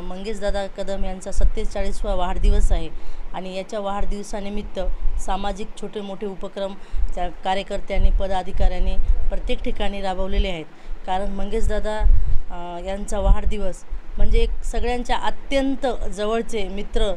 मंगेशदादा कदम यांचा सत्तेचाळीसवा वाढदिवस आहे. आणि याच्या वाढदिवसानिमित्त सामाजिक छोटे मोठे उपक्रम त्या कार्यकर्त्यांनी पदाधिकाऱ्यांनी प्रत्येक ठिकाणी राबवलेले आहेत. कारण मंगेशदादा यांचा वाढदिवस म्हणजे एक सगळ्यांच्या अत्यंत जवळचे मित्र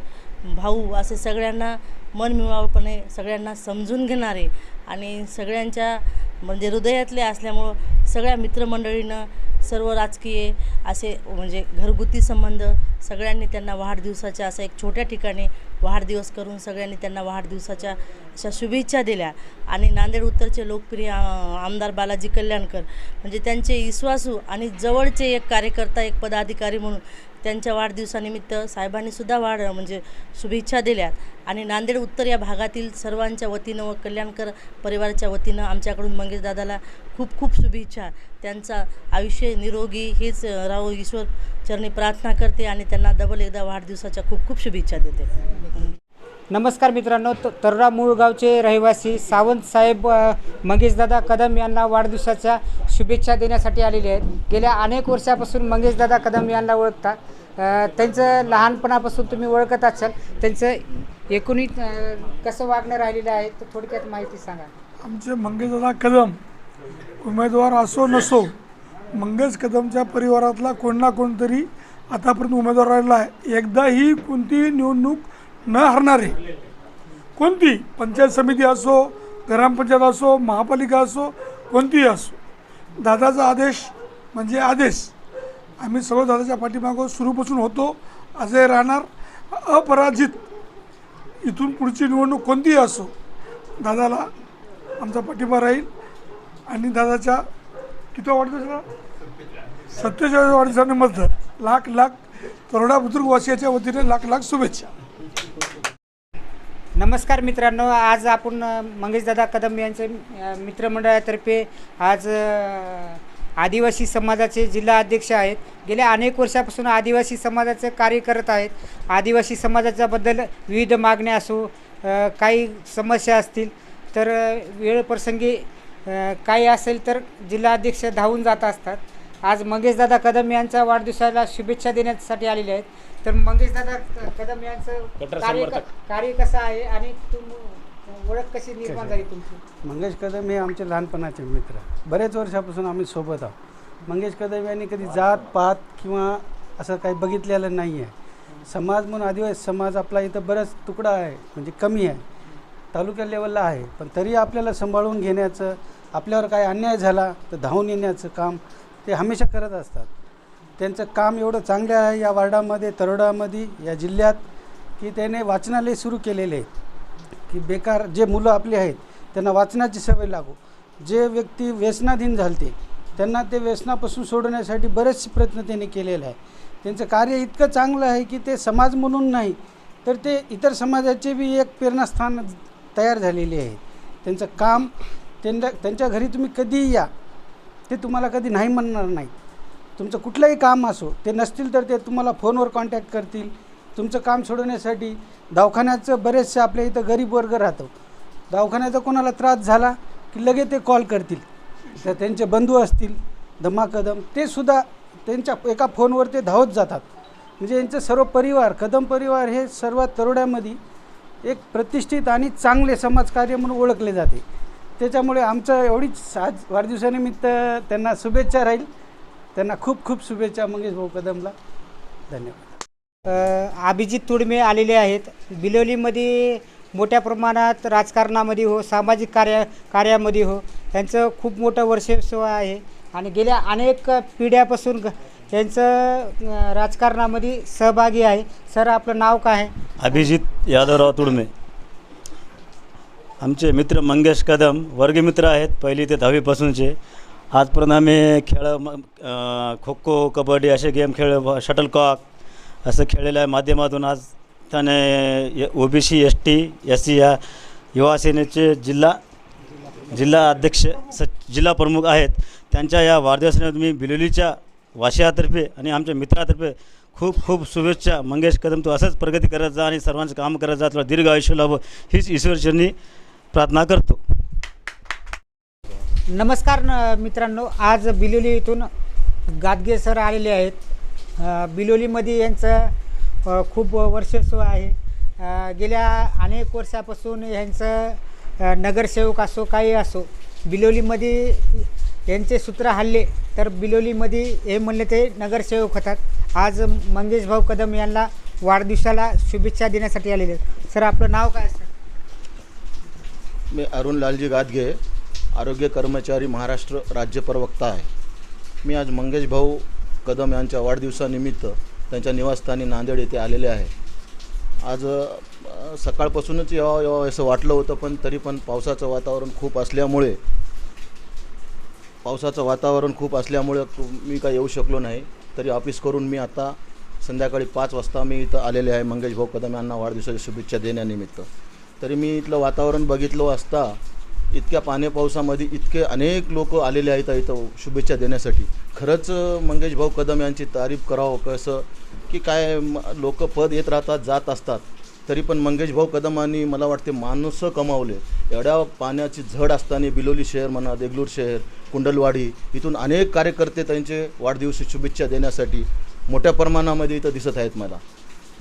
भाऊ असे सगळ्यांना मनमिळावपणे सगळ्यांना समजून घेणारे आणि सगळ्यांच्या म्हणजे हृदयातले असल्यामुळं सगळ्या मित्रमंडळीनं सर्व राजकीय असे म्हणजे घरगुती संबंध सगळ्यांनी त्यांना वाढदिवसाच्या असं एक छोट्या ठिकाणी वाढदिवस करून सगळ्यांनी त्यांना वाढदिवसाच्या अशा शुभेच्छा दिल्या. आणि नांदेड उत्तरचे लोकप्रिय आमदार बालाजी कल्याणकर म्हणजे त्यांचे विश्वासू आणि जवळचे एक कार्यकर्ता एक पदाधिकारी म्हणून त्यांच्या वाढदिवसानिमित्त साहेबांनीसुद्धा वाढ म्हणजे शुभेच्छा दिल्यात. आणि नांदेड उत्तर या भागातील सर्वांच्या वतीनं व कल्याणकर परिवाराच्या वतीनं आमच्याकडून मंगेशदादाला खूप खूप शुभेच्छा त्यांचा आयुष्य निरोगी हेच राहो ईश्वर चरणी प्रार्थना करते आणि त्यांना डबल एकदा वाढदिवसाच्या खूप खूप शुभेच्छा देते. नमस्कार मित्रांनो त तरोडा मूळगावचे रहिवासी सावंत साहेब मंगेशदादा कदम यांना वाढदिवसाच्या शुभेच्छा देण्यासाठी आलेले आहेत. गेल्या अनेक वर्षापासून मंगेशदादा कदम यांना ओळखता. अ, त्यांचं लहानपणापासून तुम्ही ओळखत असाल. त्यांचं एकूणी अ, कसं वागणं राहिलेलं आहे तर थोडक्यात माहिती सांगा. आमचे मंगेशदादा कदम उमेदवार असो नसो मंगेश कदमच्या परिवारातला कोण ना कोणतरी आतापर्यंत उमेदवार राहिला आहे. एकदाही कोणतीही निवडणूक न हरणारे कोणती पंचायत समिती असो ग्रामपंचायत असो महापालिका असो कोणतीही असो दादाचा आदेश म्हणजे आदेश. आम्ही सर्व दादाच्या पाठीमागं सुरूपासून होतो असे राहणार अपराजित. इथून पुढची निवडणूक कोणतीही असो दादाला आमचा पाठिंबा राहील. आणि दादाच्या किती वाढदिवसाला सत्तेचाळीस वाढदिवसानिमित्त लाख लाख तरुणा बुद्रुक वासियाच्या वतीने लाख लाख शुभेच्छा. नमस्कार मित्रांनो आज आपण मंगेशदादा कदम यांचे मित्रमंडळातर्फे आज आदिवासी समाजाचे जिल्हा अध्यक्ष आहेत. गेल्या अनेक वर्षापासून आदिवासी समाजाचे कार्य करत आहेत. आदिवासी समाजाच्याबद्दल विविध मागण्या असो काही समस्या असतील तर वेळप्रसंगी काही असेल तर जिल्हा अध्यक्ष धावून जात असतात. आज मंगेशदादा कदम यांच्या वाढदिवसाला शुभेच्छा देण्यासाठी आलेले आहेत. तर मंगेशदादा कदम यांचं कार्य क- कार्य कसं आहे आणि तुम ओळख कशी निर्माण झाली तुमची? मंगेश कदम हे आमचे लहानपणाचे मित्र. बरेच वर्षापासून आम्ही सोबत आहोत. मंगेश कदम यांनी कधी जात पात किंवा असं काही बघितलेलं नाही आहे समाज म्हणून आदिवासी समाज आपला इथं बराच तुकडा आहे म्हणजे कमी आहे. तालुक्या लेवलला आहे. पण तरी आपल्याला सांभाळून घेण्याचं आपल्यावर काय अन्याय झाला तर धावून येण्याचं काम ते हमेशा करत असतात. त्यांचं काम एवढं चांगलं आहे या वार्डामध्ये तरोडामध्ये या जिल्ह्यात की त्याने वाचनालय सुरू केलेले आहे की बेकार जे मुलं आपली आहेत त्यांना वाचनाची सवय लागू. जे व्यक्ती व्यसनाधीन झालते त्यांना ते व्यसनापासून सोडवण्यासाठी बरेचसे प्रयत्न त्यांनी केलेले आहे त्यांचं कार्य इतकं चांगलं आहे की ते समाज म्हणून नाही तर ते इतर समाजाचे बी एक प्रेरणास्थान तयार झालेली आहे. त्यांचं काम त्यांना त्यांच्या घरी तुम्ही कधीही या ते तुम्हाला कधी नाही म्हणणार नाहीत. तुमचं कुठलंही काम असो ते नसतील तर ते तुम्हाला फोनवर कॉन्टॅक्ट करतील. तुमचं काम सोडवण्यासाठी दवाखान्याचं बरेचसे आपल्या इथं गरीब वर्ग राहतो. दवाखान्याचा कोणाला त्रास झाला की लगेच ते कॉल करतील. तर त्यांचे बंधू असतील धमाकदम ते सुद्धा त्यांच्या एका फोनवर ते धावत जातात. म्हणजे यांचं सर्व परिवार कदम परिवार हे सर्व तरुड्यामध्ये एक प्रतिष्ठित आणि चांगले समाजकार्य म्हणून ओळखले जाते. त्याच्यामुळे आमचं एवढीच आज वाढदिवसानिमित्त त्यांना शुभेच्छा राहील. त्यांना खूप खूप शुभेच्छा मंगेश भाऊ कदमला. धन्यवाद. अभिजित तुडमे आलेले आहेत. बिलोलीमध्ये मोठ्या प्रमाणात राजकारणामध्ये हो सामाजिक कार्य कार्यामध्ये हो. यांचं खूप मोठं वर्षस्व आहे. आणि गेल्या अनेक पिढ्यापासून यांचं राजकारणामध्ये सहभागी आहे. सर आपलं नाव काय आहे? अभिजित यादवराव तुडमे. आमचे मित्र मंगेश कदम वर्गमित्र आहेत. पहिली ते दहावीपासूनचे. आजपर्यंत आम्ही खेळ खो खो कबड्डी असे गेम खेळ शटलकॉक असं खेळलेलं आहे माध्यमातून. आज त्याने O B C S T S C या युवासेनेचे जिल्हा जिल्हा अध्यक्ष स जिल्हा प्रमुख आहेत. त्यांच्या या वाढदिवसाने मी बिलोलीच्या वाशियातर्फे आणि आमच्या मित्रातर्फे खूप खूप शुभेच्छा. मंगेश कदम तू असंच प्रगती करत जा आणि सर्वांचं काम करत जा. तुला दीर्घ आयुष्य लाभ. हीच ईश्वरचरणी प्रार्थना करतो. नमस्कार न मित्रांनो. आज बिलोली इथून गादगे सर आलेले आहेत. बिलोलीमध्ये यांचं खूप वर्चस्व आहे. गेल्या अनेक वर्षापासून यांचं नगरसेवक असो काही असो बिलोलीमध्ये यांचे सूत्र हल्ले तर बिलोलीमध्ये हे म्हणले ते नगरसेवक होतात. आज मंगेश भाऊ कदम यांना वाढदिवसाला शुभेच्छा देण्यासाठी आलेले सर आपलं नाव काय सर? मी अरुण लालजी गादगे आरोग्य कर्मचारी महाराष्ट्र राज्य प्रवक्ता आहे. मी आज मंगेश भाऊ कदम यांच्या वाढदिवसानिमित्त त्यांच्या निवासस्थानी नांदेड येथे आलेले आहे. आज सकाळपासूनच यावं यावं असं वाटलं होतं पण तरी पण पावसाचं वातावरण खूप असल्यामुळे पावसाचं वातावरण खूप असल्यामुळे मी काय येऊ शकलो नाही. तरी ऑफिस करून मी आता संध्याकाळी पाच वाजता मी इथं आलेले आहे. मंगेश भाऊ कदम यांना वाढदिवसाच्या शुभेच्छा देण्यानिमित्त. तरी मी इथलं वातावरण बघितलं असता इतक्या पाणी पावसामध्ये इतके अनेक लोक आलेले आहेत इथं शुभेच्छा देण्यासाठी. खरंच मंगेश भाऊ कदम यांची तारीफ करावं कसं? की काय लोक पद येत राहतात जात असतात. तरी पण मंगेश भाऊ कदमांनी मला वाटते माणसं कमावले. एवढ्या पाण्याची झड असताना बिलोली शहर म्हणा देगलूर शहर कुंडलवाडी इथून अनेक कार्यकर्ते त्यांचे वाढदिवशी शुभेच्छा देण्यासाठी मोठ्या प्रमाणामध्ये इथं दिसत आहेत मला.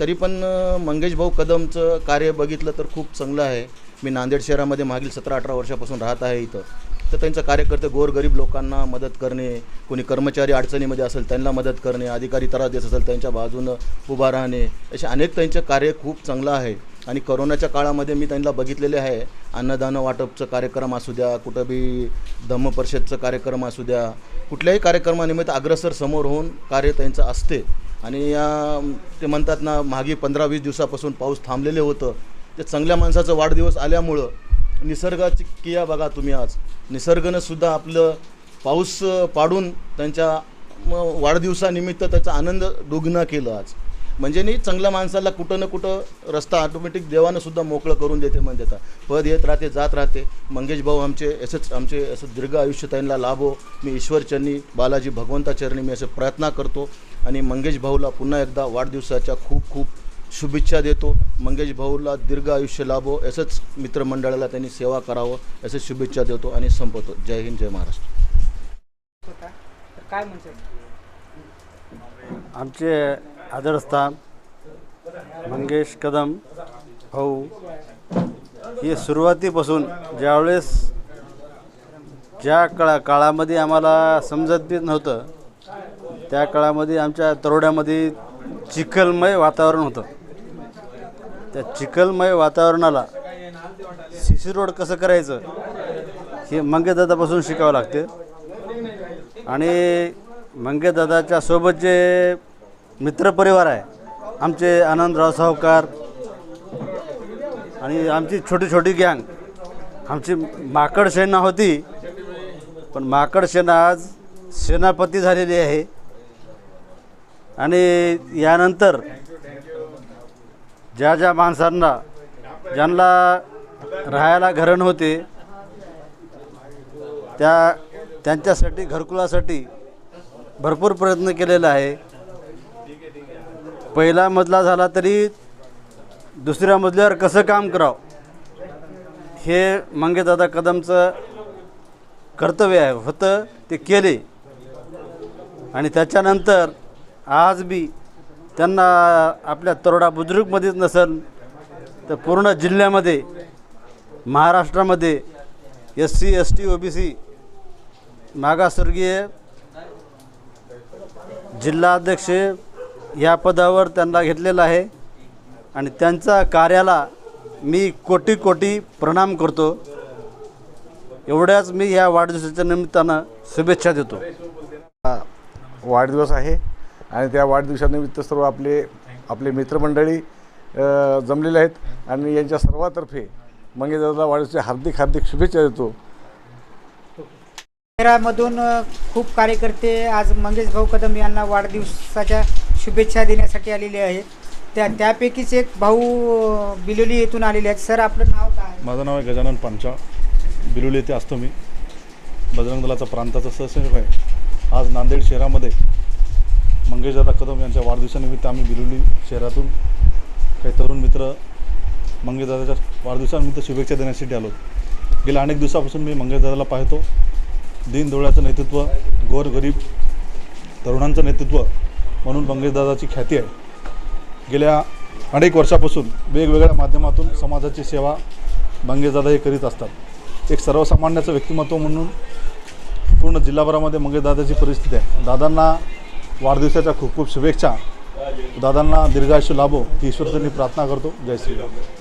तरी पण मंगेश भाऊ कदमचं कार्य बघितलं तर खूप चांगलं आहे. मी नांदेड शहरामध्ये मागील सतरा अठरा वर्षापासून राहत आहे इथं. तर त्यांचं कार्यकर्ते गोरगरीब लोकांना मदत करणे कोणी कर्मचारी अडचणीमध्ये असेल त्यांना मदत करणे अधिकारी त्रास देत असेल त्यांच्या बाजूनं उभा राहणे असे अनेक त्यांचे कार्य खूप चांगलं आहे. आणि करोनाच्या काळामध्ये मी त्यांना बघितलेले आहे अन्नदान वाटपचं कार्यक्रम असू द्या कुठं बी धम्म परिषदचं कार्यक्रम असू द्या कुठल्याही कार्यक्रमानिमित्त अग्रसर समोर होऊन कार्य त्यांचं असते. आणि या ते म्हणतात ना मागे पंधरा वीस दिवसापासून पाऊस थांबलेले होतं. ते चांगल्या माणसाचं वाढदिवस आल्यामुळं निसर्गाची किया बघा तुम्ही आज. निसर्गानं सुद्धा आपलं पाऊस पाडून त्यांच्या वाढदिवसानिमित्त त्याचा आनंद दुग्ना केलं आज. म्हणजे नाही चांगल्या माणसाला कुठं ना कुठं रस्ता ऑटोमॅटिक देवानं सुद्धा मोकळं करून देते म्हणजे आता पद येत राहते जात राहते. मंगेश भाऊ आमचे असंच आमचे असं दीर्घ आयुष्य त्यांना लाभो. मी ईश्वरचरणी बालाजी भगवंताचरणी मी असं प्रयत्न करतो. आणि मंगेश भाऊला पुन्हा एकदा वाढदिवसाच्या खूप खूप शुभेच्छा देतो. मंगेश भाऊला दीर्घ आयुष्य लाभो असंच मित्रमंडळाला त्यांनी सेवा करावं असं शुभेच्छा देतो आणि संपवतो. जय हिंद जय महाराष्ट्र. होता तर काय म्हणतात आमचे आदरस्थान मंगेश कदम भाऊ हे सुरुवातीपासून ज्यावेळेस ज्या काळा काळामध्ये आम्हाला समजत बी नव्हतं त्या काळामध्ये आमच्या तरोड्यामध्ये चिखलमय वातावरण होतं. त्या चिखलमय वातावरणाला सी सी रोड कसं करायचं हे मंगेदादापासून शिकावं लागते. आणि मंगेदादाच्या सोबत जे मित्रपरिवार आहे आमचे आनंदराव सावकार आणि आमची छोटी छोटी गँग आमची माकड सेना होती. पण माकड सेना आज सेनापती झालेली आहे. आणि यानंतर ज्या ज्या माणसांना ज्यांना राहायला घरं नव्हते त्या त्यांच्यासाठी घरकुलासाठी भरपूर प्रयत्न केलेला आहे. पहिला मजला झाला तरी दुसऱ्या मजल्यावर कसं काम करावं हे मंगेदादा कदमचं कर्तव्य आहे. होतं ते केले. आणि त्याच्यानंतर आज बी त्यांना आपल्या तरोडा बुजुर्गमध्येच नसेल तर पूर्ण जिल्ह्यामध्ये महाराष्ट्रामध्ये S C S T O B C मागासवर्गीय जिल्हाध्यक्ष या पदावर त्यांना घेतलेलं आहे. आणि त्यांच्या कार्याला मी कोटी कोटी प्रणाम करतो. एवढ्याच मी या वाढदिवसाच्या निमित्तानं शुभेच्छा देतो. वाढदिवस आहे. आणि त्या वाढदिवसानिमित्त सर्व आपले आपले मित्रमंडळी जमलेले आहेत. आणि यांच्या सर्वातर्फे मंगेशदादा वाढदिवसाच्या हार्दिक हार्दिक शुभेच्छा देतो. शहरामधून अ, खूप कार्यकर्ते आज मंगेश भाऊ कदम यांना वाढदिवसाच्या शुभेच्छा देण्यासाठी आलेले आहेत. त्या त्यापैकीच एक भाऊ बिलोली येथून आलेले आहेत. सर आपलं नाव काय आहे? माझं नाव आहे गजानन पांचा. बिलोली येथे असतो मी. बजरंग दलाचा प्रांताचा सहसेवक आहे. आज नांदेड शहरामध्ये मंगेशदादा कदम यांच्या वाढदिवसानिमित्त आम्ही बिलोली शहरातून काही तरुण मित्र मंगेशदादाच्या वाढदिवसानिमित्त शुभेच्छा देण्यासाठी आलो. गेल्या अनेक दिवसापासून मी मंगेशदादाला पाहतो. दीनदोळ्याचं नेतृत्व गोरगरीब तरुणांचं नेतृत्व म्हणून मंगेशदादाची ख्याती आहे. गेल्या अनेक वर्षापासून वेगवेगळ्या माध्यमातून समाजाची सेवा मंगेशदादा हे करीत असतात. एक सर्वसामान्याचं व्यक्तिमत्व म्हणून पूर्ण जिल्हाभरामध्ये मंगेशदादाची परिस्थिती आहे. दादांना वाढदिवसाच्या खूप खूप शुभेच्छा. दादांना दीर्घायुष्य लाभो. ईश्वर मी प्रार्थना करतो. जय श्रीराम.